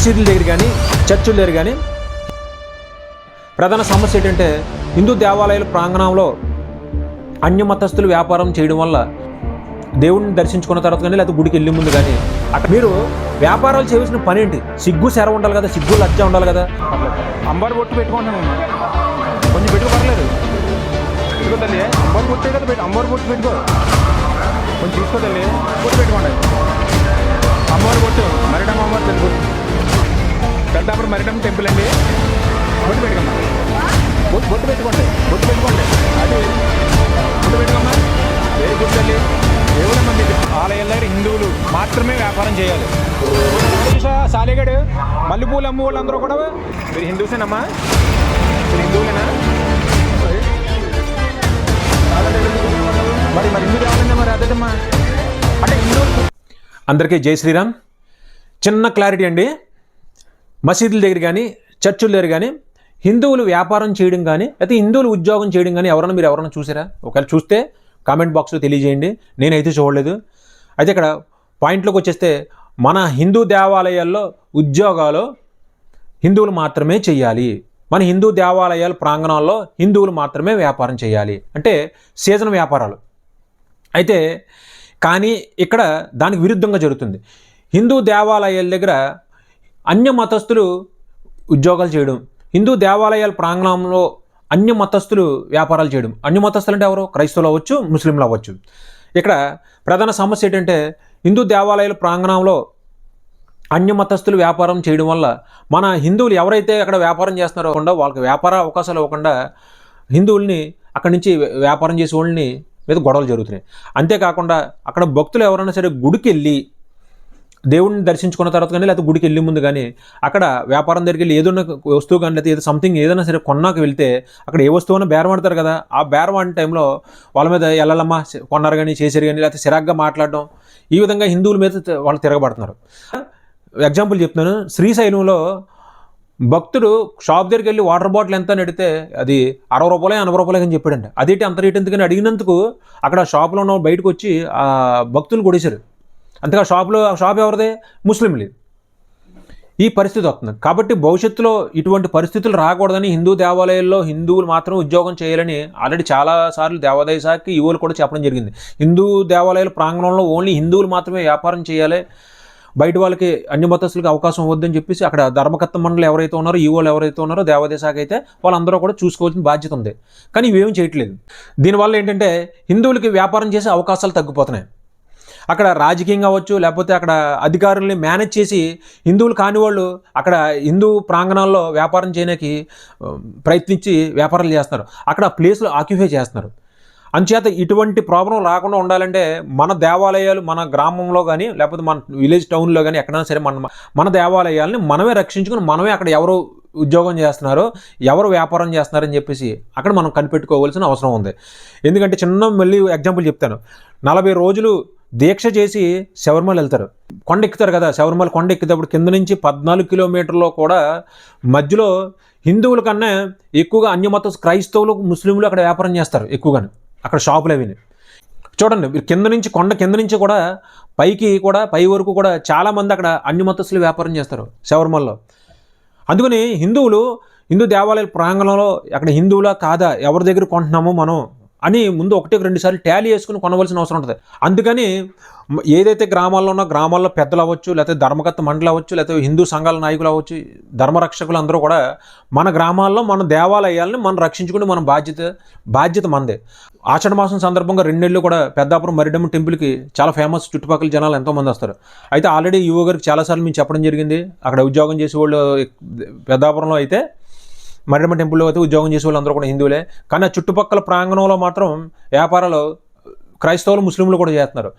మసీదుల దగ్గర కానీ చర్చుల దగ్గర కానీ ప్రధాన సమస్య ఏంటంటే హిందూ దేవాలయాల ప్రాంగణంలో అన్య మతస్థులు వ్యాపారం చేయడం వల్ల దేవుడిని దర్శించుకున్న తర్వాత కానీ లేకపోతే గుడికి వెళ్ళే ముందు కానీ అక్కడ మీరు వ్యాపారాలు చేయవలసిన పని ఏంటి? సిగ్గు సెర ఉండాలి కదా సిగ్గు లజ్జ ఉండాలి కదా? అంబారు బొట్టు పెట్టుకుంటాను కొంచెం పెట్టుకో పర్లేదు. పెట్టుకో తల్లి. అంబారు బొట్టే కదా పెట్టు. అంబారు బొట్టు పెట్టుకో. కొంచెం తీసుకో తల్లి. బొట్టు పెట్టుకోండి. అమ్మవారి బొట్టు. మరిడమ్మ అమ్మవారు తెలుగు పెద్దాపురం మరిటం టెంపుల్ అండి. బొట్టు పెట్టుకోమ్మా. బొట్టు బొట్టు పెట్టుకోండి బొట్టు పెట్టుకోండి. అది బొట్టు పెట్టుకోమ్మా. వెరీ గుడ్ తల్లి మంది మీకు ఆలయాల దగ్గర హిందువులు మాత్రమే వ్యాపారం చేయాలి. సాలేగాడు మల్లెపూలు అమ్ము వాళ్ళందరూ కూడా? మీరు హిందూసేనమ్మా? మీరు హిందువులేనా? మరి మరి హిందూ దేవాలయం మరి అదేమ్మా అంటే హిందువులు అందరికీ జై శ్రీరామ్. చిన్న క్లారిటీ అండి. మసీదుల దగ్గర కానీ చర్చుల దగ్గర కానీ హిందువులు వ్యాపారం చేయడం కానీ లేకపోతే హిందువులు ఉద్యోగం చేయడం కానీ ఎవరైనా మీరు ఎవరైనా చూసారా? ఒకవేళ చూస్తే కామెంట్ బాక్స్లో తెలియజేయండి. నేనైతే చూడలేదు. అయితే ఇక్కడ పాయింట్లోకి వచ్చేస్తే మన హిందూ దేవాలయాల్లో ఉద్యోగాలు హిందువులు మాత్రమే చేయాలి. మన హిందూ దేవాలయాల ప్రాంగణాల్లో హిందువులు మాత్రమే వ్యాపారం చేయాలి. అంటే సీజన్ వ్యాపారాలు. అయితే కానీ ఇక్కడ దానికి విరుద్ధంగా జరుగుతుంది. హిందూ దేవాలయాల దగ్గర అన్య మతస్థులు ఉద్యోగాలు చేయడం. హిందూ దేవాలయాల ప్రాంగణంలో అన్య మతస్థులు వ్యాపారాలు చేయడం. అన్య మతస్థులు అంటే ఎవరు? క్రైస్తవులు అవ్వచ్చు ముస్లింలు అవ్వచ్చు. ఇక్కడ ప్రధాన సమస్య ఏంటంటే హిందూ దేవాలయాల ప్రాంగణంలో అన్య మతస్థులు వ్యాపారం చేయడం వల్ల మన హిందువులు ఎవరైతే అక్కడ వ్యాపారం చేస్తున్నారో కాకుండా వాళ్ళకి వ్యాపార అవకాశాలు ఇవ్వకుండా హిందువుల్ని అక్కడి నుంచి వ్యాపారం చేసే వాళ్ళని మీద గొడవలు జరుగుతున్నాయి. అంతేకాకుండా అక్కడ భక్తులు ఎవరైనా సరే గుడికి వెళ్ళి దేవుడిని దర్శించుకున్న తర్వాత కానీ లేకపోతే గుడికి వెళ్ళే ముందు కానీ అక్కడ వ్యాపారం దగ్గరికి వెళ్ళి ఏదైనా వస్తువు కానీ లేకపోతే ఏదో సంథింగ్ ఏదైనా సరే కొన్నాక వెళ్తే అక్కడ ఏ వస్తువు బేరం ఆడతారు కదా. ఆ బేరం ఆడిన టైంలో వాళ్ళ మీద ఎల్లమ్మా కొన్నారు కానీ చేశారు కానీ లేకపోతే సిరాగ్గా మాట్లాడడం ఈ విధంగా హిందువుల మీద వాళ్ళు తిరగబడుతున్నారు. ఎగ్జాంపుల్ చెప్తున్నాను. శ్రీశైలంలో భక్తుడు షాప్ దగ్గరికి వెళ్ళి వాటర్ బాటిల్ ఎంత అని అడిగితే అది అరవై రూపాయలే ఎనభై రూపాయలు అని చెప్పాడండి అదేంటి అంత రేట్ ఎందుకని అడిగినందుకు అక్కడ షాప్లో ఉన్న బయటకు వచ్చి ఆ భక్తులు కొడేశారు అంతగా షాప్లో షాప్ ఎవరిదే? ముస్లింలు. ఈ పరిస్థితి వస్తుంది. కాబట్టి భవిష్యత్తులో ఇటువంటి పరిస్థితులు రాకూడదని హిందూ దేవాలయాల్లో హిందువులు మాత్రం ఉద్యోగం చేయాలని ఆల్రెడీ చాలాసార్లు దేవాదాయ శాఖకి ఈవోలు కూడా చెప్పడం జరిగింది. హిందూ దేవాలయాల ప్రాంగణంలో ఓన్లీ హిందువులు మాత్రమే వ్యాపారం చేయాలి. బయట వాళ్ళకి అన్ని మతస్థులకి అవకాశం వద్దని చెప్పేసి అక్కడ ధర్మకర్త మండలి ఎవరైతే ఉన్నారో ఈవోలు ఎవరైతే ఉన్నారో దేవాదాయ శాఖ అయితే వాళ్ళందరూ కూడా చూసుకోవాల్సిన బాధ్యత ఉంది. కానీ ఇవేం చేయట్లేదు. దీనివల్ల ఏంటంటే హిందువులకి వ్యాపారం చేసే అవకాశాలు తగ్గిపోతున్నాయి. అక్కడ రాజకీయం కావచ్చు లేకపోతే అక్కడ అధికారుల్ని మేనేజ్ చేసి హిందువులు కాని వాళ్ళు అక్కడ హిందూ ప్రాంగణాల్లో వ్యాపారం చేయడానికి ప్రయత్నించి వ్యాపారాలు చేస్తున్నారు. అక్కడ ప్లేస్లు ఆక్యుపై చేస్తున్నారు. అంచేత ఇటువంటి ప్రాబ్లం రాకుండా ఉండాలంటే మన దేవాలయాలు మన గ్రామంలో కానీ లేకపోతే మన విలేజ్ టౌన్లో కానీ ఎక్కడైనా సరే మన మన దేవాలయాలని మనమే రక్షించుకుని మనమే అక్కడ ఎవరు ఉద్యోగం చేస్తున్నారో ఎవరు వ్యాపారం చేస్తున్నారని చెప్పేసి అక్కడ మనం కనిపెట్టుకోవాల్సిన అవసరం ఉంది. ఎందుకంటే చిన్న మళ్ళీ ఎగ్జాంపుల్ చెప్తాను. నలభై రోజులు దీక్ష చేసి శబరిమల వెళ్తారు. కొండ ఎక్కుతారు కదా శబరిమల కొండ ఎక్కేటప్పుడు కింద నుంచి పద్నాలుగు కిలోమీటర్లో కూడా మధ్యలో హిందువుల కన్నా ఎక్కువగా అన్యమత క్రైస్తవులు ముస్లింలు అక్కడ వ్యాపారం చేస్తారు ఎక్కువగానే. అక్కడ షాపులు అవి చూడండి మీరు కింద నుంచి కొండ కింద నుంచి కూడా పైకి కూడా పై వరకు కూడా చాలామంది అక్కడ అన్ని వ్యాపారం చేస్తారు శబరిమలలో. అందుకని హిందువులు హిందూ దేవాలయాల ప్రాంగణంలో అక్కడ హిందువులా కాదా ఎవరి దగ్గర కొంటున్నామో మనం అని ముందు ఒకటి రెండు సార్లు టాలీ వేసుకుని కొనవలసిన అవసరం ఉంటుంది. అందుకని ఏదైతే గ్రామాల్లో ఉన్న గ్రామాల్లో పెద్దలు అవ్వచ్చు లేకపోతే ధర్మకర్త మండలి అవ్వచ్చు లేకపోతే హిందూ సంఘాల నాయకులు అవ్వచ్చు ధర్మరక్షకులు అందరూ కూడా మన గ్రామాల్లో మన దేవాలయాలను మనం రక్షించుకుని మన బాధ్యత బాధ్యత మనదే ఆషాఢ మాసం సందర్భంగా రెండేళ్ళు కూడా పెద్దాపురం మరిడమ్మ టెంపుల్కి చాలా ఫేమస్ చుట్టుపక్కల జనాలు ఎంతోమంది వస్తారు. అయితే ఆల్రెడీ యువ గారికి చాలాసార్లు మేము చెప్పడం జరిగింది. అక్కడ ఉద్యోగం చేసే వాళ్ళు పెద్దాపురంలో అయితే మరిడమ్మ టెంపుల్లో అయితే ఉద్యోగం చేసే వాళ్ళందరూ కూడా హిందువులే. కానీ ఆ చుట్టుపక్కల ప్రాంగణంలో మాత్రం వ్యాపారాలు క్రైస్తవులు ముస్లింలు కూడా చేస్తున్నారు.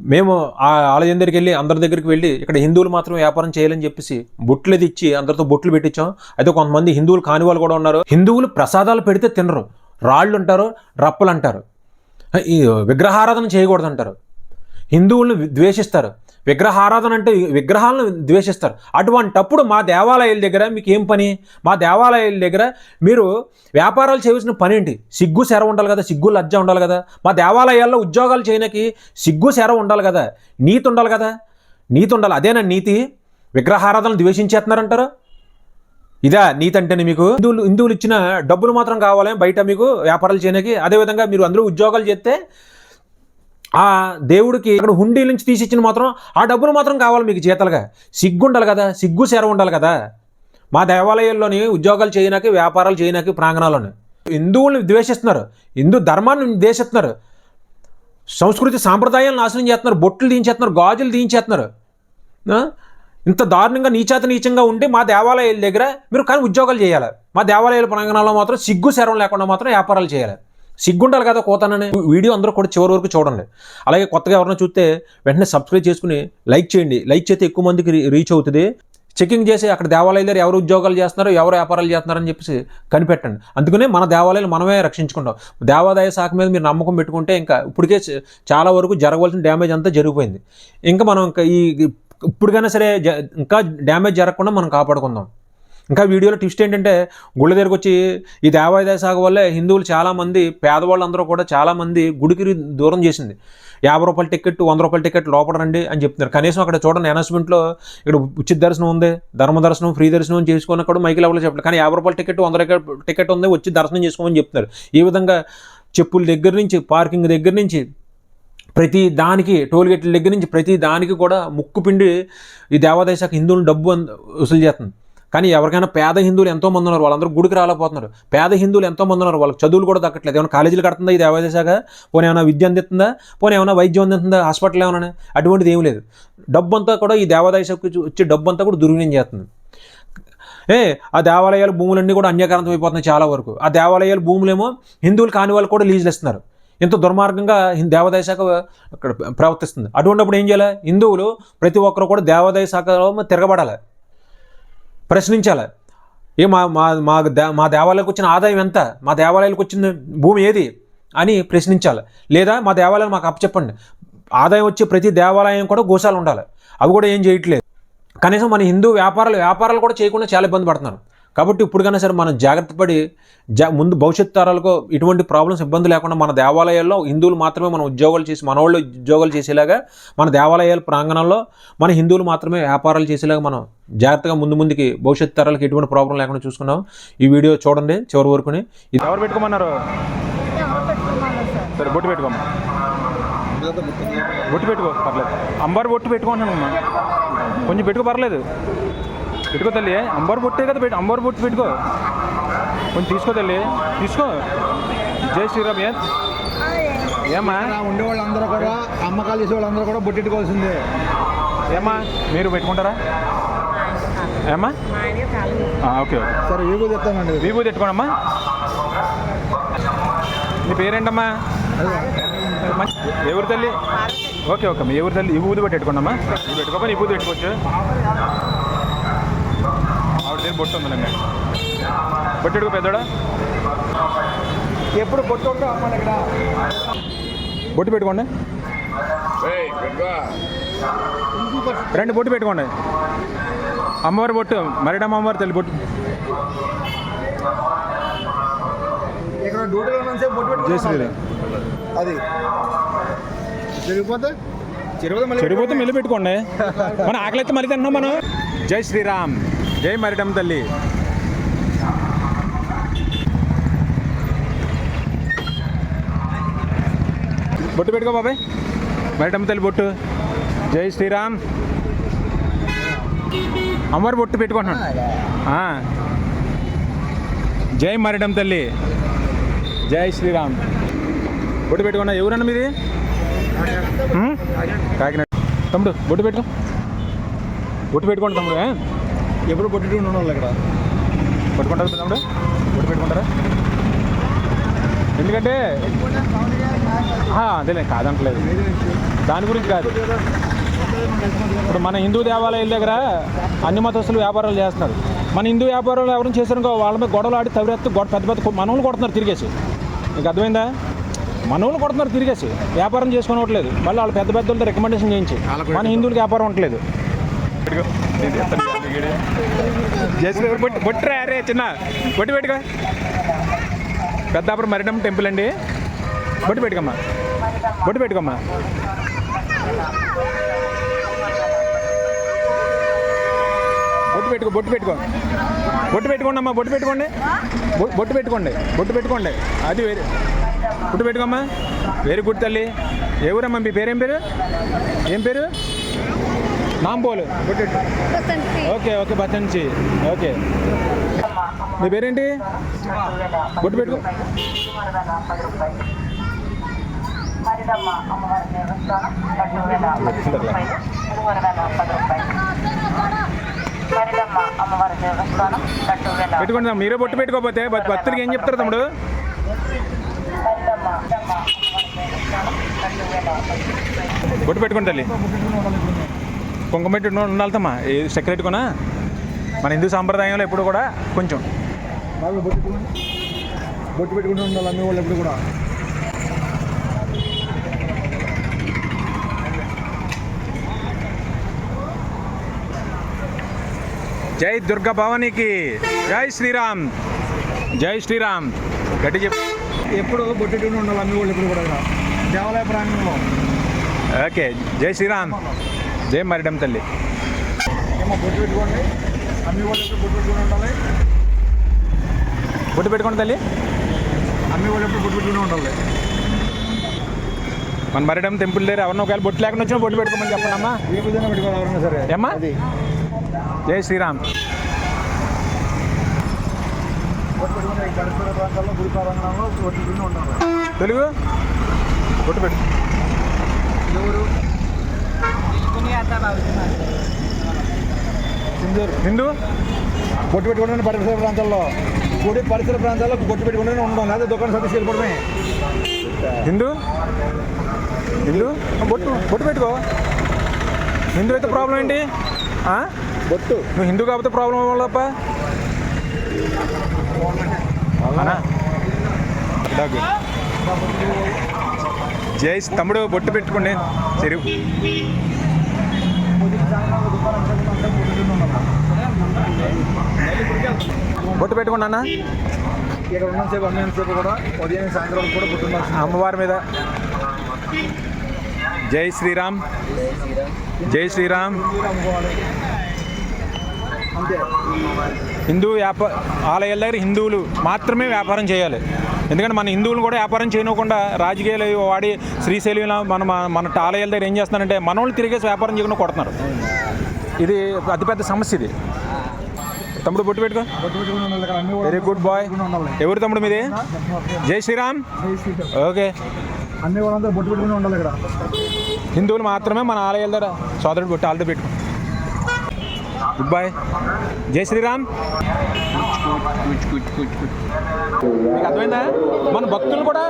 మేము ఆ ఆలయం దగ్గరికి వెళ్ళి అందరి దగ్గరికి వెళ్ళి ఇక్కడ హిందువులు మాత్రం వ్యాపారం చేయాలని చెప్పేసి బొట్లు అది ఇచ్చి అందరితో బొట్లు పెట్టించాం. అయితే కొంతమంది హిందువులు కాని వాళ్ళు కూడా ఉన్నారు. హిందువులు ప్రసాదాలు పెడితే తినరు. రాళ్ళు అంటారు రప్పలు అంటారు. ఈ విగ్రహారాధన చేయకూడదు అంటారు. హిందువులను ద్వేషిస్తారు. విగ్రహారాధన అంటే విగ్రహాలను ద్వేషిస్తారు. అటువంటప్పుడు మా దేవాలయాల దగ్గర మీకు ఏం పని? మా దేవాలయాల దగ్గర మీరు వ్యాపారాలు చేయవలసిన పని ఏంటి? సిగ్గు సెర ఉండాలి కదా సిగ్గు లజ్జ ఉండాలి కదా. మా దేవాలయాల్లో ఉద్యోగాలు చేయడానికి సిగ్గు సెర ఉండాలి కదా. నీతి ఉండాలి కదా. నీతి ఉండాలి. అదేనా నీతి? విగ్రహారాధనలు ద్వేషించేస్తున్నారంటారు? ఇదా నీతి అంటేనే మీకు? హిందువులు హిందువులు ఇచ్చిన డబ్బులు మాత్రం కావాలి బయట మీకు వ్యాపారాలు చేయడానికి అదేవిధంగా మీరు అందులో ఉద్యోగాలు చేస్తే ఆ దేవుడికి అక్కడ హుండీ నుంచి తీసి ఇచ్చిన మాత్రం ఆ డబ్బులు మాత్రం కావాలి మీకు జీతాలుగా సిగ్గు ఉండాలి కదా సిగ్గు సేర ఉండాలి కదా. మా దేవాలయాల్లోని ఉద్యోగాలు చేయడానికి వ్యాపారాలు చేయడానికి ప్రాంగణాలను హిందువుల్ని ద్వేషిస్తున్నారు హిందూ ధర్మాన్ని ద్వేషిస్తున్నారు. సంస్కృతి సాంప్రదాయాలను నాశనం చేస్తున్నారు బొట్లు దించేస్తున్నారు గాజులు దించేస్తున్నారు. ఇంత దారుణంగా నీచాత నీచంగా ఉండి మా దేవాలయాల దగ్గర మీరు కానీ ఉద్యోగాలు చేయాలి. మా దేవాలయాల ప్రాంగణాల్లో మాత్రం సిగ్గు శరం లేకుండా మాత్రం వ్యాపారాలు చేయాలి. సిగ్గుండాలి కదా కోతానని. వీడియో అందరూ కూడా చివరి వరకు చూడండి. అలాగే కొత్తగా ఎవరైనా చూస్తే వెంటనే సబ్స్క్రైబ్ చేసుకుని లైక్ చేయండి. లైక్ చేస్తే ఎక్కువ మందికి రీ- రీచ్ అవుతుంది. చెకింగ్ చేసి అక్కడ దేవాలయాల దగ్గర ఎవరు ఉద్యోగాలు చేస్తున్నారో ఎవరు వ్యాపారాలు చేస్తున్నారని చెప్పేసి కనిపెట్టండి. అందుకనే మన దేవాలయాలు మనమే రక్షించుకుంటాం. దేవాదాయ శాఖ మీద మీరు నమ్మకం పెట్టుకుంటే ఇంకా ఇప్పటికే చాలా వరకు జరగవలసిన డ్యామేజ్ అంతా జరిగిపోయింది. ఇంకా మనం ఇంకా ఈ ఇప్పటికైనా సరే జ- ఇంకా డ్యామేజ్ జరగకుండా మనం కాపాడుకుందాం. ఇంకా వీడియోలో ట్విస్ట్ ఏంటంటే గుళ్ళ దగ్గరకు వచ్చి ఈ దేవాదాయ శాఖ వల్లే హిందువులు చాలామంది పేదవాళ్ళందరూ కూడా చాలామంది గుడికి దూరం చేసింది. యాభై రూపాయల టికెట్ వంద రూపాయల టికెట్ లోపల రండి అని చెప్తున్నారు. కనీసం అక్కడ చూడండి అనౌన్స్మెంట్లో ఇక్కడ ఉచిత దర్శనం ఉంది ధర్మ దర్శనం ఫ్రీ దర్శనం చేసుకున్న కూడా మైకి లెవెల్లో చెప్పలేదు. కానీ యాభై రూపాయల టికెట్ వంద రూపాయల టికెట్ ఉంది వచ్చి దర్శనం చేసుకోమని చెప్తున్నారు. ఈ విధంగా చెప్పుల దగ్గర నుంచి పార్కింగ్ దగ్గర నుంచి ప్రతి దానికి టోల్గేట్ల దగ్గర నుంచి ప్రతి దానికి కూడా ముక్కు పిండి ఈ దేవాదాయ శాఖ హిందువులు డబ్బు అంద- వసూలు చేస్తుంది. కానీ ఎవరికైనా పేద హిందువులు ఎంతో మంది ఉన్నారు వాళ్ళందరూ గుడికి రాలేకపోతున్నారు. పేద హిందువులు ఎంతో మంది ఉన్నారు వాళ్ళకి చదువులు కూడా దక్కట్లేదు. ఏమైనా కాలేజీలు కడుతుందా ఈ దేవాదాయ శాఖ పోనీ ఏమైనా విద్య అందిస్తుందా? పోనీ ఏమైనా వైద్యం అందిస్తుందా? హాస్పిటల్ ఏమైనా? అటువంటిది ఏమీ లేదు. డబ్బు అంతా కూడా ఈ దేవాదాయ శాఖ వచ్చే డబ్బు అంతా కూడా దుర్వినియోగం చేస్తుంది. ఏ ఆ దేవాలయాల భూములన్నీ కూడా అన్యకారంతం అయిపోతున్నాయి చాలా వరకు. ఆ దేవాలయాల భూములేమో హిందువులు కాని వాళ్ళు కూడా లీజులు ఇస్తున్నారు. ఇంత దుర్మార్గంగా దేవాదాయ శాఖ అక్కడ ప్రవర్తిస్తుంది. అటువంటిప్పుడు ఏం చేయాలి? హిందువులు ప్రతి ఒక్కరు కూడా దేవాదాయ శాఖలో తిరగబడాలి. ప్రశ్నించాలి. ఏ మా మా మా దే- మా దేవాలయాలకు వచ్చిన ఆదాయం ఎంత? మా దేవాలయాలకు వచ్చిన భూమి ఏది? అని ప్రశ్నించాలి. లేదా మా దేవాలయాలు మాకు అప్పచెప్పండి. ఆదాయం వచ్చే ప్రతి దేవాలయం కూడా గోశాలు ఉండాలి. అవి కూడా ఏం చేయట్లేదు. కనీసం మన హిందూ వ్యాపారాలు వ్యాపారాలు కూడా చేయకుండా చాలా ఇబ్బంది పడుతున్నారు. కాబట్టి ఇప్పటికైనా సరే మనం జాగ్రత్త పడి జా ముందు భవిష్యత్ తరాలకు ఇటువంటి ప్రాబ్లమ్స్ ఇబ్బంది లేకుండా మన దేవాలయాల్లో హిందువులు మాత్రమే మనం ఉద్యోగాలు చేసి మన వాళ్ళు ఉద్యోగాలు చేసేలాగా మన దేవాలయాల ప్రాంగణంలో మన హిందువులు మాత్రమే వ్యాపారాలు చేసేలాగా మనం జాగ్రత్తగా ముందు ముందుకి భవిష్యత్ తరాలకు ఎటువంటి ప్రాబ్లం లేకుండా చూసుకున్నాం. ఈ వీడియో చూడండి చివరి వరకుని ఇది ఎవరు పెట్టుకోమన్నారు? సరే బొట్టు పెట్టుకోమ్మా. బొట్టు పెట్టుకో పర్లేదు. అంబారు బొట్టు పెట్టుకుంటున్నానమ్మా కొంచెం పెట్టుకో పర్లేదు. పెట్టుకో తల్లి. అంబారు బొట్టే కదా పెట్టు అంబారు బొట్టు పెట్టుకో. కొంచెం తీసుకో తల్లి. తీసుకో. జై శ్రీరామ్ ఏ? ఇక్కడ ఉండే వాళ్ళందరూ కూడా అమ్మకాలు చేసే వాళ్ళందరూ కూడా బొట్టెట్టుకోవాల్సిందే. ఏమ్మా మీరు పెట్టుకుంటారా? ఏమ్మా? ఆ, ఓకే ఓకే. సరే వీగు చెప్తామండి విభూతి పెట్టుకోనమ్మా నీ పేరేంటమ్మా? ఎవరి తల్లి? ఓకే ఓకే అమ్మా ఎవరి తల్లి? ఈ ఊది పెట్టి పెట్టుకోండమ్మా. పెట్టుకోమని ఈ ఊది పెట్టుకోవచ్చు. దగ్గర బొట్టు ఉందిలేండి బొట్టు పెట్టుకో పెద్దోడా? ఎప్పుడు బొట్టు ఇక్కడ. బొట్టు పెట్టుకోండి. రెండు బొట్టు పెట్టుకోండి. అమ్మవారి బొట్టు మరిడమ్మ అమ్మవారి తల్లి బొట్టు. ఇక్కడ డ్యూటీలో ఉన్నంతసేపు బొట్టు జై పెట్టుకోవాలి శ్రీరామ్ అది. మళ్ళీ చెడిపోతే మెల్లి పెట్టుకోండి. మన ఆకలి అయితే మళ్ళీ తింటున్నాం మనం. జై శ్రీరామ్ జై మరిడమ్మ తల్లి. బొట్టు పెట్టుకో బాబాయ్. మరిడమ్మ తల్లి బొట్టు. జై శ్రీరామ్. అమ్మవారి బొట్టు పెట్టుకుంటున్నాను ఆ. జై మరిడమ్మ తల్లి. జై శ్రీరామ్. బొట్టు పెట్టుకున్నా ఎవరన్నా మీది? కాకినాడ. తమ్ముడు బొట్టు పెట్టుకో. బొట్టు పెట్టుకోండి తమ్ముడు? ఎప్పుడు బొట్టు ఉండాలి ఇక్కడ? పట్టుకుంటారా తమ్ముడు బొట్టు పెట్టుకుంటారా? ఎందుకంటే అదేలే కాదంటలేదు. దాని గురించి కాదు. ఇప్పుడు మన హిందూ దేవాలయాల దగ్గర అన్ని మతస్థులు వ్యాపారాలు చేస్తున్నారు. మన హిందూ వ్యాపారాలు ఎవరైనా చేశారనుకో వాళ్ళ మీద గొడవలు ఆడి తవిరెత్తు గొడవ పెద్ద పెద్ద మనవులు కొడుతున్నారు తిరిగేసి. నీకు అర్థమైందా? మనవులు కొడుతున్నారు తిరిగేసి. వ్యాపారం చేసుకోవట్లేదు మళ్ళీ వాళ్ళు పెద్ద పెద్దలతో రికమెండేషన్ చేయించి మన హిందువులకి వ్యాపారం ఉండట్లేదు. బొట్టు అరే చిన్న బొట్టు పెట్టుకో. పెద్దాపురం మరిడమ్మ టెంపుల్ అండి. బొట్టు పెట్టుకోమ్మా. బొట్టు పెట్టుకోమ్మా. బొట్టు పెట్టుకో బొట్టు పెట్టుకో. బొట్టు పెట్టుకోండి అమ్మా బొట్టు పెట్టుకోండి. బొట్టు పెట్టుకోండి బొట్టు పెట్టుకోండి. అది వేరే. బొట్టు పెట్టుకోమ్మా. వెరీ గుడ్ తల్లి. ఏ ఊరమ్మా మీ పేరేం పేరు? ఏం పేరు? పెట్టు. ఓకే ఓకే బతంచి ఓకే. మీ పేరేంటి? బొట్టు పెట్టుకో. వేల పెట్టుకోండి మీరే బొట్టు పెట్టుకోకపోతే భక్- భక్తులకి ఏం చెప్తారు తమ్ముడు? బొట్టు పెట్టుకోండి తల్లి కుంకుమ పెట్టి ఉండ- ఉండాలి తమ్మా ఏ సెక్రెట్ కొనా? మన హిందూ సాంప్రదాయంలో ఎప్పుడు కూడా కొంచెం. బాగా బొట్టు పెట్టుకుంటూ ఉండాలి అన్ని వాళ్ళు ఎప్పుడు కూడా. జై దుర్గా భవానీకి. జై శ్రీరామ్. జై శ్రీరామ్. గట్టి చెప్పు. ఎప్పుడు బొట్టు ఉండాలి అన్ని వాళ్ళు ఎప్పుడు కూడా. దేవాలయ ప్రాంగణంలో. ఓకే. జై శ్రీరామ్. జై మరిడం తల్లి. ఏమో బొట్టు పెట్టుకోండి. అన్ని వాళ్ళు ఎప్పుడు బొట్టు పెట్టుకుని ఉండాలి. బొట్టు పెట్టుకోండి తల్లి. అన్ని వాళ్ళు ఎప్పుడు బొట్టు పెట్టుకుని ఉండాలి. మన మరిడం టెంపుల్ దగ్గర ఎవరినో ఒకవేళ బొట్టు లేకుండా వచ్చినా బొట్టు పెట్టుకోమని చెప్పండి అమ్మా. ఏ విధంగా పెట్టుకోవాలి ఎవరైనా సరే? ఏమ్మా? జై శ్రీరామ్. తెలుగు? బొట్టు పెట్టు. ఎవరు? హిందూ బొట్టు పెట్టుకుంటే పరిసర ప్రాంతాల్లో. గుడి పరిసర ప్రాంతాల్లో బొట్టు పెట్టుకుంటూనే ఉండడం లేదా దుకాణం సర్వీస్ వెళ్ళిపోవడమే హిందూ హిందూ బొట్టు బొట్టు పెట్టుకో. హిందూ అయితే ప్రాబ్లం ఏంటి? బొట్టు నువ్వు హిందూ కాకపోతే ప్రాబ్లం వాళ్ళప్ప. జై తమ్ముడు బొట్టు పెట్టుకోండి. చెరువు. బొట్టు పెట్టుకోండి అన్న. ఇక్కడ ఉన్న సేపు అన్ని సేపు కూడా ఉదయం సాయంత్రం కూడా ఉండాల్సింది. అమ్మవారి మీద. జై శ్రీరామ్. జై శ్రీరామ్. అంతే. హిందూ వ్యాప ఆలయాల దగ్గర హిందువులు మాత్రమే వ్యాపారం చేయాలి. ఎందుకంటే మన హిందువులు కూడా వ్యాపారం చేయకుండా రాజకీయాలు వాడి శ్రీశైలం మన మన- ఆలయాల దగ్గర ఏం చేస్తున్నారంటే మన వాళ్ళు తిరిగేసి వ్యాపారం చేయకుండా కొడుతున్నారు. ఇది అతిపెద్ద సమస్య ఇది. తమ్ముడు బొట్టు పెట్టుకో. వెరీ గుడ్ బాయ్ ఎవరు తమ్ముడు మీది? జై శ్రీరామ్. ఓకే. అన్ని వాళ్ళందరూ బొట్టు పెట్టుకుని ఉండాలి ఇక్కడ. హిందువులు మాత్రమే మన ఆలయాల దగ్గర సోదరుడు బొట్టు ఆలతో పెట్టుకో గుడ్ బాయ్ జై శ్రీరామ్ మీకు అర్థమైందా? మన భక్తులు కూడా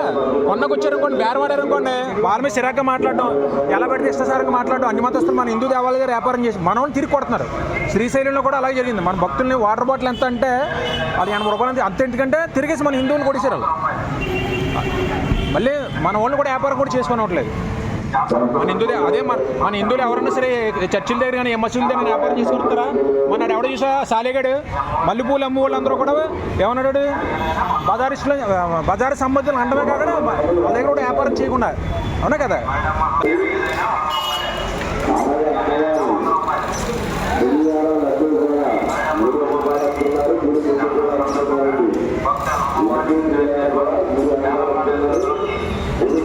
కొండకు వచ్చారనుకోండి బేరవాడారు అనుకోండి. వాళ్ళ మీద సిరాగ్గా మాట్లాడడం ఎలా పెడితే ఇష్టసారంగా మాట్లాడడం అన్ని మతస్థులు మన హిందూ దేవాలయ వ్యాపారం చేసి మన వాళ్ళు తిరిగి కొడుతున్నారు. శ్రీశైలంలో కూడా అలాగే జరిగింది. మన భక్తుల్ని వాటర్ బాటిల్ ఎంత అంటే అది ఎనభై రూపాయలు అంతే. అంత ఎందుకంటే తిరిగేసి మన హిందువులు కొట్టేశారు మళ్ళీ మన వాళ్ళు కూడా వ్యాపారం కూడా చేసుకోనట్లేదు మన హిందువులే అదే మన మన హిందువులు ఎవరన్నా సరే చర్చిల దగ్గర కానీ ఏ మసీదుల దగ్గర వ్యాపారం చేసుకుంటారా? మన ఎవడ చూసా? సాలేగాడు. మల్లెపూలు అమ్ము వాళ్ళందరూ కూడా ఏమన్నాడు? బజారిస్టులు బజారు సంబంధాలు అండమే కాకుండా వాళ్ళ దగ్గర కూడా వ్యాపారం చేయకుండా. అవునా కదా?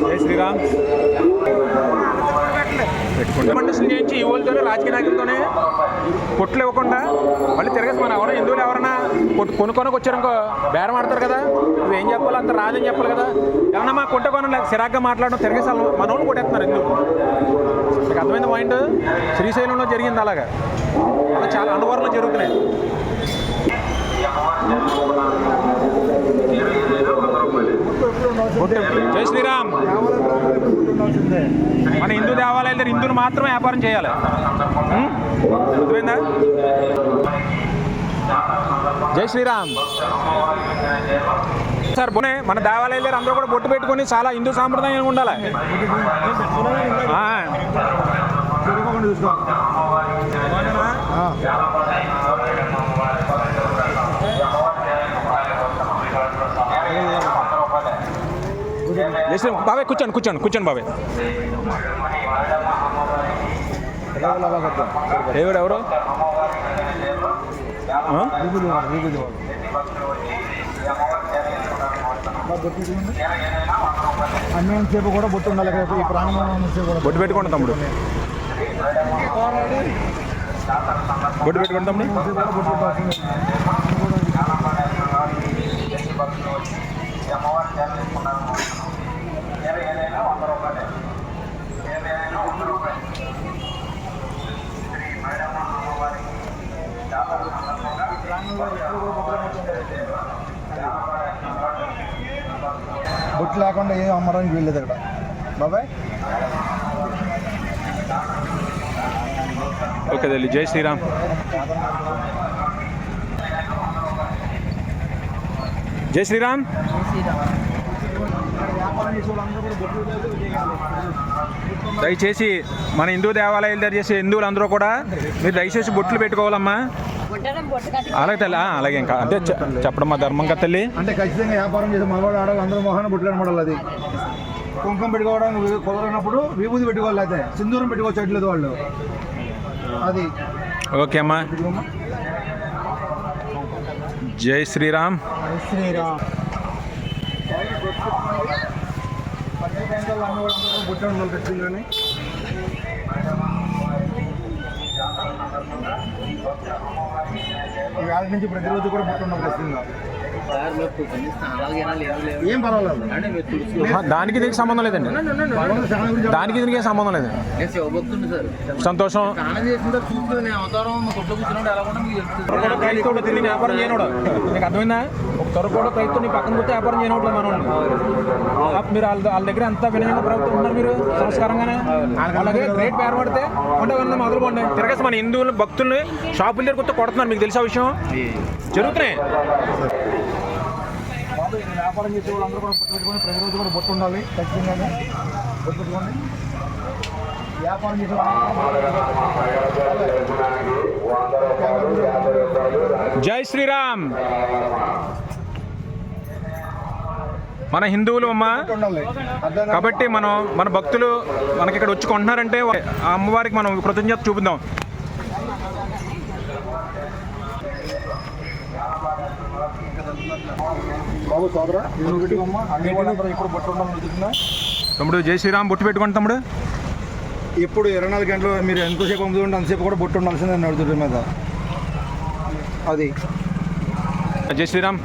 జై శ్రీరామ్. రికమెండేషన్ చేయించి ఈ వాళ్ళతోనే రాజకీయ నాయకులతోనే కొట్లు ఇవ్వకుండా మళ్ళీ తిరగేసి మన ఎవరైనా హిందువులు ఎవరైనా కొట్టు కొనుక్కొనకు వచ్చారనుకో బేరం ఆడతారు కదా. నువ్వు ఏం చెప్పాలి అంత రాదని చెప్పాలి కదా. ఏమన్నా మా కొట్ట కొన సిరాగ్గా మాట్లాడడం తిరగేసి మన వాళ్ళు కొట్టేస్తున్నారు హిందువులు మీకు అర్థమైంది పాయింట్? శ్రీశైలంలో జరిగింది అలాగా. అలా చాలా అనువరంలో జరుగుతున్నాయి. జై శ్రీరామ్. మన హిందూ దేవాలయాల దగ్గర హిందువులు మాత్రమే వ్యాపారం చేయాలి? అర్థమైందా? జై శ్రీరామ్. సార్ బోనే మన దేవాలయాల దగ్గర అందరూ కూడా బొట్టు పెట్టుకొని చాలా హిందూ సాంప్రదాయంగా ఉండాలి. ఆ, బాబాయ్ కూర్చోండి కూర్చోండి కూర్చోండి బాబాయ్ ఎలా ఎవరు ఎవరు? అన్నం సేపు కూడా బొట్టు ఉండాలి కదా ఈ ప్రాణం బొట్టు పెట్టుకోండి తమ్ముడు. బొట్టు పెట్టుకోండి తమ్ముడు. సేపు బొట్టు లేకుండా ఏం అమ్మడానికి వీల్లేదు అక్కడ బాబాయ్. ఓకే తల్లి జై శ్రీరామ్. జై శ్రీరామ్. దయచేసి మన హిందూ దేవాలయాలు దయచేసి హిందువులు అందరూ కూడా మీరు దయచేసి బొట్లు పెట్టుకోవాలమ్మా. అలాగే తల్లి అలాగే ఇంకా. అంటే చెప్పడం మా ధర్మం కదా తల్లి? అంటే ఖచ్చితంగా వ్యాపారం చేసే మగవాడు ఆడవాళ్ళు అందరూ మొహాన్ని బొట్లు కనబడాలి అది. కుంకుమ పెట్టుకోవడానికి కుదరనప్పుడు విభూతి పెట్టుకోవాలి అయితే. సింధూరం పెట్టుకోవచ్చట్లేదు వాళ్ళు. అది. ఓకే అమ్మా. జై శ్రీరామ్. శ్రీరామ్. బొట్టు ఉండాలి ఖచ్చితంగానే ఈ వ్యాధి నుంచి ప్రతిరోజు కూడా బొట్టు ఉండాలి ఏం పర్వాలేదు. దానికి దీనికి సంబంధం లేదండి. దానికి దీనికి ఏం సంబంధం లేదు. నేను శివభక్తుడిని సార్. సంతోషం. వ్యాపారం చేయనోడు. నీకు అర్థమైందా? ఒక త్వర కూడా క్రైస్తవుడు నీ పక్కన పోతే వ్యాపారం చేయనోట్లేదు మన మీరు వాళ్ళ వాళ్ళ దగ్గర అంతా వినయంగా ప్రవర్తిస్తున్నారు మీరు? సంస్కారంగానే? అలాగే గ్రేట్ పేరు పడితే కొంటే విన్న మొదలుకోండి తిరగేసి మన హిందువులు భక్తుల్ని షాపుల దగ్గర కొత్త కొడుతున్నారు. మీకు తెలిసే విషయం? జరుగుతున్నాయి. వ్యాపారం చేసే వాళ్ళందరూ కూడా బొట్టు పెట్టుకొని ప్రతిరోజు కూడా బొట్టు ఉండాలి ఖచ్చితంగా. బొట్టు పెట్టుకోండి వ్యాపారం చేసే జై శ్రీరామ్. మన హిందువులు అమ్మా కాబట్టి మనం మన భక్తులు మనకి ఇక్కడ వచ్చి కొంటున్నారంటే ఆ అమ్మవారికి మనం కృతజ్ఞత చూపుదాం బాబు సోదరా. ఇప్పుడు బొట్టు తమ్ముడు జై శ్రీరామ్ బొట్టు పెట్టుకోండి తమ్ముడు. ఇప్పుడు ఇరవై నాలుగు గంటలు మీరు ఎంతసేపు అమ్ముతుంటే అంతసేపు కూడా బొట్టు ఉండాల్సిందే నడుతుంది మీద. అది. జై శ్రీరామ్.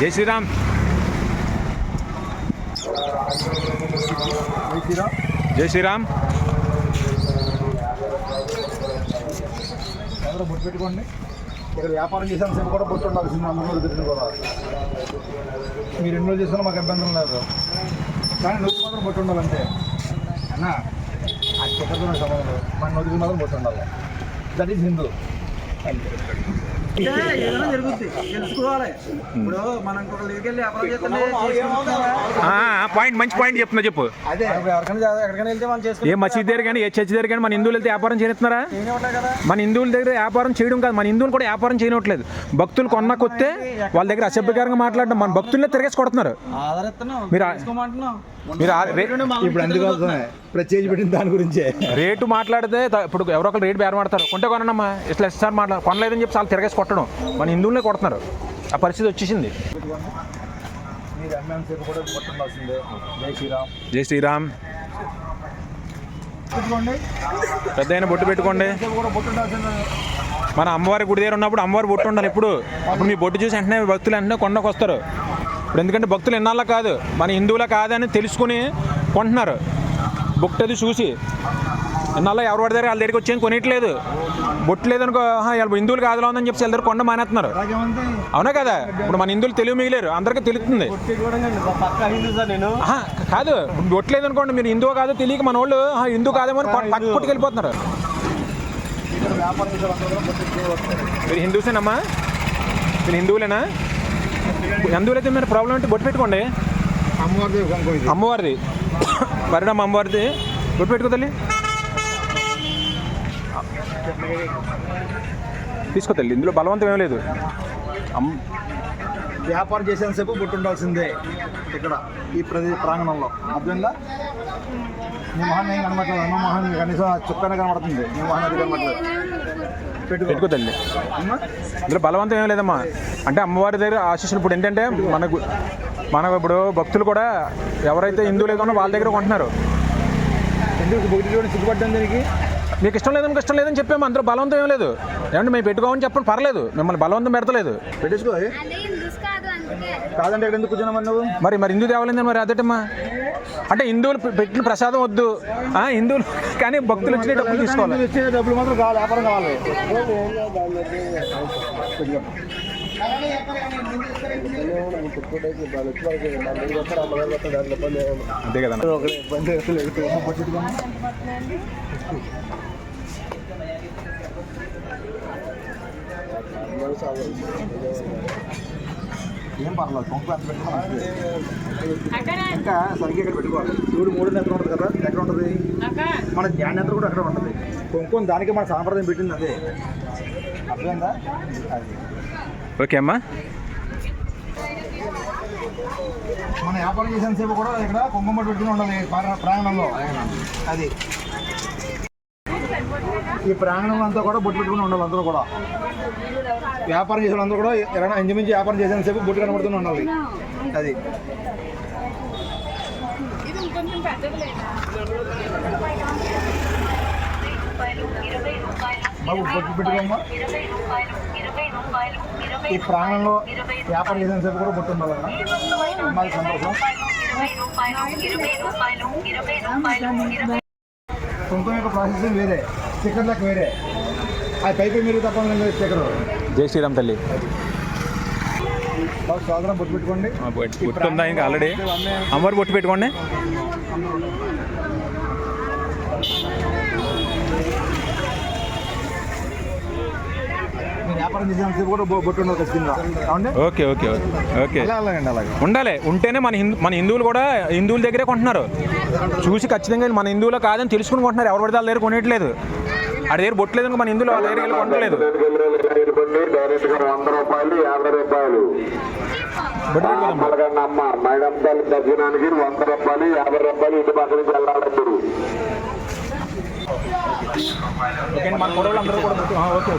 జై శ్రీరామ్. జై శ్రీరామ్. అందరూ బొట్టు పెట్టుకోండి. ఇక్కడ వ్యాపారం చేసిన సేపు కూడా బొట్టు ఉండాల్సింది అమ్మగారు దగ్గర కూడా మీరు ఎన్ని రోజులు చేసినా మాకు ఇబ్బంది లేదు. కానీ నొప్పి మాత్రం బొట్టు ఉండాలంటే అన్నా అది చక్కెరతో నాకు సంబంధం మన నొదికి మాత్రం బొట్టు దట్ ఈస్ హిందూ ఏదైనా జరుగుద్ది తెలుసుకోవాలి. ఇప్పుడు మనం పాయింట్ మంచి పాయింట్ చెప్తున్నా చెప్పు. అదే ఎవరికైనా ఎక్కడికైనా వెళ్తే వాళ్ళు చేసుకుంటే ఏ మసీద్ దగ్గర కానీ ఏ చర్చ్ దగ్గర కానీ మన హిందువులు వెళ్తే వ్యాపారం చేయనిస్తున్నారా? కదా. మన హిందువుల దగ్గర వ్యాపారం చేయడం కాదు మన హిందువులు కూడా వ్యాపారం చేయనట్లేదు. భక్తులు కొన్నకొస్తే వాళ్ళ దగ్గర అసభ్యకరంగా మాట్లాడడం మన భక్తులనే తిరగేసి కొడుతున్నారు. మీరు మీరు ఇప్పుడు ప్రత్యేకించి పెట్టిన దాని గురించే. రేటు మాట్లాడితే ఇప్పుడు ఎవరో ఒకరు రేటు బేరం మాడతారు కొంటే కొనమ్మా ఇట్లా ఎస్ఆర్ మాట్లా కొనలేదని చెప్పి చాలా తిరగేసి కొట్టడం. మన హిందువులనే కొడుతున్నారు. ఆ పరిస్థితి వచ్చేసింది. జై శ్రీరామ్. పెద్ద అయిన బొట్టు పెట్టుకోండి. మన అమ్మవారి గుడి దగ్గర ఉన్నప్పుడు అమ్మవారి బొట్టు ఉండాలి ఇప్పుడు. అప్పుడు మీ బొట్టు చూసి వెంటనే భక్తులు వెంటనే కొండకు వస్తారు. ఇప్పుడు ఎందుకంటే భక్తులు ఎన్నాళ్ళ కాదు మన హిందువుల కాదని తెలుసుకుని కొంటున్నారు. బొట్టు అది చూసి. ఎన్నాళ్ళ ఎవరు దగ్గర వాళ్ళ దగ్గరికి వచ్చి కొనియట్లేదు. బొట్టు లేదనుకో వీళ్ళు హిందువులు కాదులో ఉందని చెప్పి దగ్గర కొండ మానేస్తున్నారు అవునా కదా? ఇప్పుడు మన హిందువులు తెలివి మిగిలేరు అందరికీ తెలుస్తుంది. కాదు బొట్టు లేదనుకోండి మీరు హిందువు కాదో తెలియక మన వాళ్ళు హిందూ కాదేమో పక్క వస్తారు మీరు హిందూసేనమ్మా? మీరు హిందువులేనా? హిందువులు అయితే మీరు ప్రాబ్లం అంటే బొట్టు పెట్టుకోండి. అమ్మవారి కనుక ఇది. అమ్మవారిది. పరిణామ అమ్మవారిది. బొట్టు పెట్టుకో తల్లి. తీసుకో తల్లి ఇందులో బలవంతం ఏం లేదు. వ్యాపారం చేసేంతసేపు బొట్టు ఉండాల్సిందే ఇక్కడ ఈ ప్రతి ప్రాంగణంలో. అర్థమైందా? నీ మొహం ఏం కనబడలేదు అమ్మ మొహం కనీసం చుక్కనే కనబడుతుంది. నీ మొహం అది కనబడలేదు పెట్టుకో. తల్లి. ఇందులో బలవంతం ఏం లేదమ్మా. అంటే అమ్మవారి దగ్గర ఆశీస్సులు ఇప్పుడు ఏంటంటే మనకు మనకు ఇప్పుడు భక్తులు కూడా ఎవరైతే హిందువులు ఏదో వాళ్ళ దగ్గర కొంటున్నారు. ఎందుకు? చూడండి సిగ్గుపడ్డాను దీనికి? మీకు ఇష్టం లేదని ఇష్టం లేదని చెప్పాము అందులో బలవంతం ఏం లేదు. ఏమంటే మేము పెట్టుకోమని చెప్పండి పర్లేదు మిమ్మల్ని బలవంతం పెడతలేదు. పెట్టేసుకో. కాదంటే ఎందుకు నువ్వు? మరి మరి హిందూ దేవాలయం మరి అదేటమ్మా? అంటే హిందువులు పెట్టిన ప్రసాదం వద్దు. ఆ, హిందువులు కానీ భక్తులు వచ్చిన డబ్బులు తీసుకోవాలి. డబ్బులు మాత్రం కావాలి వ్యాపారం కావాలి. అంతే కదా ఏం పర్లేదు కొంపు ఎంత పెట్టుకోవాలి ఇంకా సరిగ్గా ఇక్కడ పెట్టుకోవాలి. శివుడు మూడు ఎక్కడ ఉంటుంది కదా? ఎక్కడ ఉంటుంది? మన జ్ఞాన యంత్రం కూడా అక్కడ ఉంటుంది. కొంకొని దానికి మన సాంప్రదాయం పెట్టింది అదే. అర్థమైందా? అది. ఓకే అమ్మా. మన వ్యాపారం చేసిన సేపు కూడా ఇక్కడ కుంకుమ పెట్టుకుని ఉండాలి ప్రాణ- ప్రాంగణంలో. అది. ఈ ప్రాంగణం అంతా కూడా బొట్టు పెట్టుకుని ఉండాలి అందరూ కూడా. వ్యాపారం చేసిన అందరూ కూడా ఎవరైనా ఇంచుమించు వ్యాపారం చేసిన సేపు బొట్టు కనబడుతూనే ఉండాలి. అది. బాబు బొట్టు పెట్టుకోమ్మా. ఈ ప్రాంగణంలో వ్యాపారం చేసిన సేపు కూడా బొట్టు ఉండాలన్నా మాది సంతోషం. కుంకుమ యొక్క ప్రాసెసింగ్ వేరే. స్టిక్కర్ లెక్క వేరే. అది పైపై మీరు తప్ప స్టిక్కర్. జై శ్రీరామ్ తల్లి. సాధారణ బొట్టు పెట్టుకోండి. బొట్టు ఉందా ఇంకా ఆల్రెడీ అమ్మవారి బొట్టు పెట్టుకోండి. ఓకే ఓకే ఓకే ఉండాలి. ఉంటేనే మన హిందూ మన హిందువులు కూడా హిందువుల దగ్గరే కొంటున్నారు. చూసి ఖచ్చితంగా మన హిందువులో కాదని తెలుసుకుని కొంటున్నారు. ఎవరు పడితే వాళ్ళ దగ్గర కొనేయట్లేదు. ఆ దగ్గర బొట్లేదు మన ఇందులో ఆ దగ్గర వెళ్ళి వంద రూపాయలు యాభై రూపాయలు అమ్మ మేడం తల్లి దర్శనానికి వంద రూపాయలు యాభై రూపాయలు ఇటు నుంచి వెళ్ళాలి ఓకే మన కూడా ఓకే.